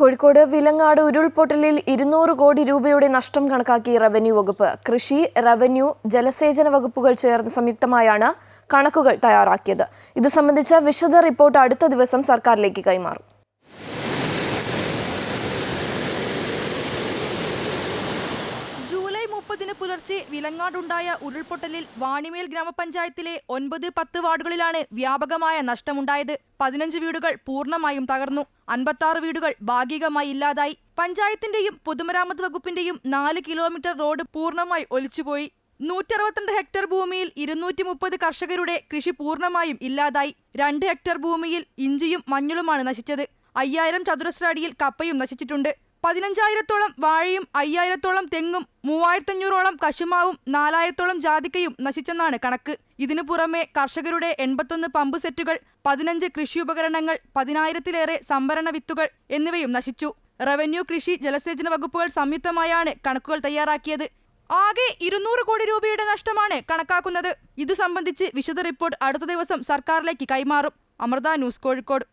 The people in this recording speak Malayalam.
കോഴിക്കോട് വിലങ്ങാട് ഉരുൾപൊട്ടലിൽ ഇരുന്നൂറ് കോടി രൂപയുടെ നഷ്ടം കണക്കാക്കി റവന്യൂ വകുപ്പ്. കൃഷി റവന്യൂ ജലസേചന വകുപ്പുകൾ ചേർന്ന് സംയുക്തമായാണ് കണക്കുകൾ തയ്യാറാക്കിയത്. ഇതു സംബന്ധിച്ച വിശദ റിപ്പോർട്ട് അടുത്ത ദിവസം സർക്കാരിലേക്ക് കൈമാറും. മുപ്പതിന് പുലർച്ചെ വിലങ്ങാടുണ്ടായ ഉരുൾപൊട്ടലിൽ വാണിമേൽ ഗ്രാമപഞ്ചായത്തിലെ ഒൻപത് പത്ത് വാർഡുകളിലാണ് വ്യാപകമായ നഷ്ടമുണ്ടായത്. പതിനഞ്ച് വീടുകൾ പൂർണമായും തകർന്നു. അൻപത്താറ് വീടുകൾ ഭാഗികമായി ഇല്ലാതായി. പഞ്ചായത്തിന്റെയും പൊതുമരാമത്ത് വകുപ്പിന്റെയും നാല് കിലോമീറ്റർ റോഡ് പൂർണമായി ഒലിച്ചുപോയി. നൂറ്ററുപത്തിരണ്ട് ഹെക്ടർ ഭൂമിയിൽ ഇരുന്നൂറ്റി മുപ്പത് കർഷകരുടെ കൃഷി പൂർണമായും ഇല്ലാതായി. രണ്ട് ഹെക്ടർ ഭൂമിയിൽ ഇഞ്ചിയും മഞ്ഞളുമാണ് നശിച്ചത്. അയ്യായിരം ചതുരശ്ര അടിയിൽ കപ്പയും നശിച്ചിട്ടുണ്ട്. പതിനഞ്ചായിരത്തോളം വാഴയും അയ്യായിരത്തോളം തെങ്ങും മൂവായിരത്തഞ്ഞൂറോളം കശുമാവും നാലായിരത്തോളം ജാതിക്കയും നശിച്ചെന്നാണ് കണക്ക്. ഇതിനു പുറമെ കർഷകരുടെ എൺപത്തൊന്ന് പമ്പ് സെറ്റുകൾ പതിനഞ്ച് കൃഷി ഉപകരണങ്ങൾ പതിനായിരത്തിലേറെ സംഭരണ വിത്തുകൾ എന്നിവയും നശിച്ചു. റവന്യൂ കൃഷി ജലസേചന വകുപ്പുകൾ സംയുക്തമായാണ് കണക്കുകൾ തയ്യാറാക്കിയത്. ആകെ ഇരുന്നൂറ് കോടി രൂപയുടെ നഷ്ടമാണ് കണക്കാക്കുന്നത്. ഇതു സംബന്ധിച്ച് വിശദ റിപ്പോർട്ട് അടുത്ത ദിവസം സർക്കാരിലേക്ക് കൈമാറും. അമൃത ന്യൂസ് കോഴിക്കോട്.